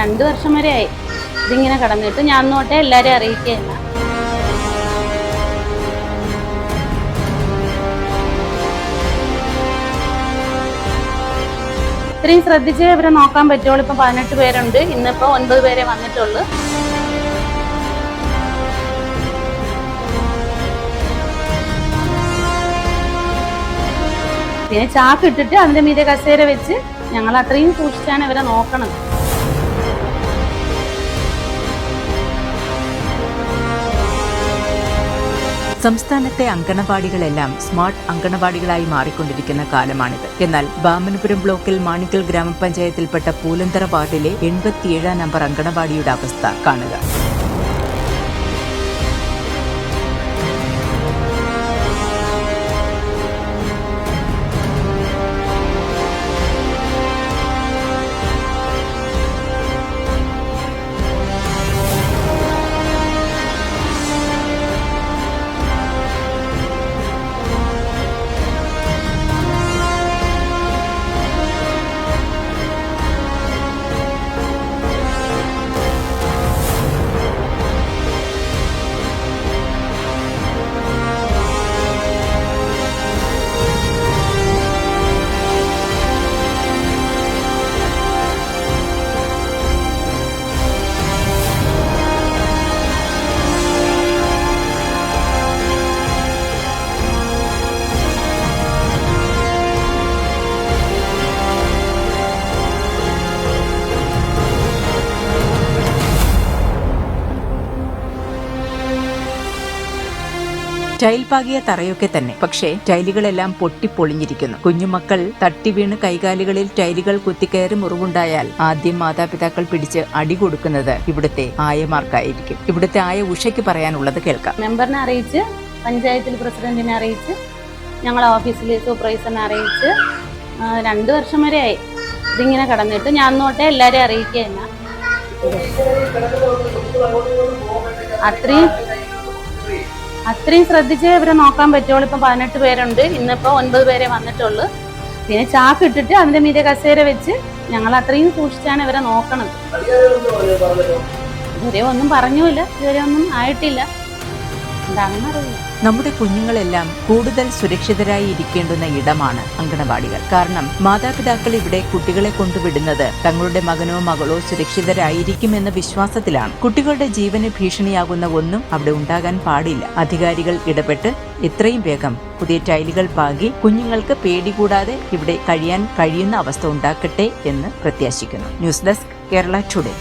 രണ്ട് വർഷം വരെ ആയി. ഇതിങ്ങനെ കടന്നിട്ട് ഞാൻ നോട്ടെ എല്ലാവരെയും അറിയിക്കുകയില്ല ഇത്രയും ശ്രദ്ധിച്ച് ഇവരെ നോക്കാൻ പറ്റുള്ളൂ. ഇപ്പം പതിനെട്ട് പേരുണ്ട്. ഇന്നിപ്പോൾ ഒൻപത് പേരെ വന്നിട്ടുള്ളൂ. പിന്നെ ചാക്കിട്ടിട്ട് അതിന്റെ മീതെ കസേര വെച്ച് ഞങ്ങൾ അത്രയും സൂക്ഷിച്ചാണ് ഇവരെ നോക്കണത്. സംസ്ഥാനത്തെ അങ്കണവാടികളെല്ലാം സ്മാർട്ട് അങ്കണവാടികളായി മാറിക്കൊണ്ടിരിക്കുന്ന കാലമാണിത്. എന്നാൽ ബാമനപുരം ബ്ലോക്കിൽ മാണിക്കൽ ഗ്രാമപഞ്ചായത്തിൽപ്പെട്ട പൂലന്തറ വാർഡിലെ എൺപത്തിയേഴാം നമ്പർ അങ്കണവാടിയുടെ അവസ്ഥ കാണുക. ടൈൽ പാകിയ തറയൊക്കെ തന്നെ. പക്ഷേ ടൈലുകളെല്ലാം പൊട്ടിപ്പൊളിഞ്ഞിരിക്കുന്നു. കുഞ്ഞുമക്കൾ തട്ടി വീണ് കൈകാലുകളിൽ ടൈലുകൾ കുത്തിക്കയറി മുറിവുണ്ടായാൽ ആദ്യം മാതാപിതാക്കൾ പിടിച്ച് അടി കൊടുക്കുന്നത് ഇവിടുത്തെ ആയമാർക്കായിരിക്കും. ഇവിടുത്തെ ആയ ഉഷയ്ക്ക് പറയാനുള്ളത് കേൾക്കാം. മെമ്പറിനെ അറിയിച്ച് പഞ്ചായത്തിൽ പ്രസിഡന്റിനെ അറിയിച്ച് ഞങ്ങളെ ഓഫീസിലെ സൂപ്പർവൈസറിനെ അറിയിച്ച് രണ്ടു വർഷം വരെ ആയി. ഇതിങ്ങനെ കടന്നിട്ട് ഞാൻ നോട്ടെ എല്ലാവരെയും അറിയിക്കുക അത്രയും അത്രയും ശ്രദ്ധിച്ച് ഇവരെ നോക്കാൻ പറ്റുള്ളൂ. ഇപ്പം പതിനെട്ട് പേരുണ്ട്. ഇന്നിപ്പോൾ ഒൻപത് പേരെ വന്നിട്ടുള്ളൂ. പിന്നെ ചാക്ക് ഇട്ടിട്ട് അതിന്റെ മീതെ കസേര വെച്ച് ഞങ്ങൾ അത്രയും സൂക്ഷിച്ചാണ് ഇവരെ നോക്കണത്. ഇതുവരെ ഒന്നും പറഞ്ഞില്ല ഇതുവരെ ഒന്നും ആയിട്ടില്ല. എന്താണെന്ന് അറിയില്ല. നമ്മുടെ കുഞ്ഞുങ്ങളെല്ലാം കൂടുതൽ സുരക്ഷിതരായി ഇരിക്കേണ്ടുന്ന ഇടമാണ് അങ്കണവാടികൾ. കാരണം മാതാപിതാക്കൾ ഇവിടെ കുട്ടികളെ കൊണ്ടുവിടുന്നത് തങ്ങളുടെ മകനോ മകളോ സുരക്ഷിതരായിരിക്കുമെന്ന വിശ്വാസത്തിലാണ്. കുട്ടികളുടെ ജീവന് ഭീഷണിയാകുന്ന ഒന്നും അവിടെ ഉണ്ടാകാൻ പാടില്ല. അധികാരികൾ ഇടപെട്ട് എത്രയും വേഗം പുതിയ ടൈലുകൾ പാകി കുഞ്ഞുങ്ങൾക്ക് പേടി കൂടാതെ ഇവിടെ കഴിയാൻ കഴിയുന്ന അവസ്ഥ ഉണ്ടാക്കട്ടെ എന്ന് പ്രത്യാശിക്കുന്നു. News desk Kerala today.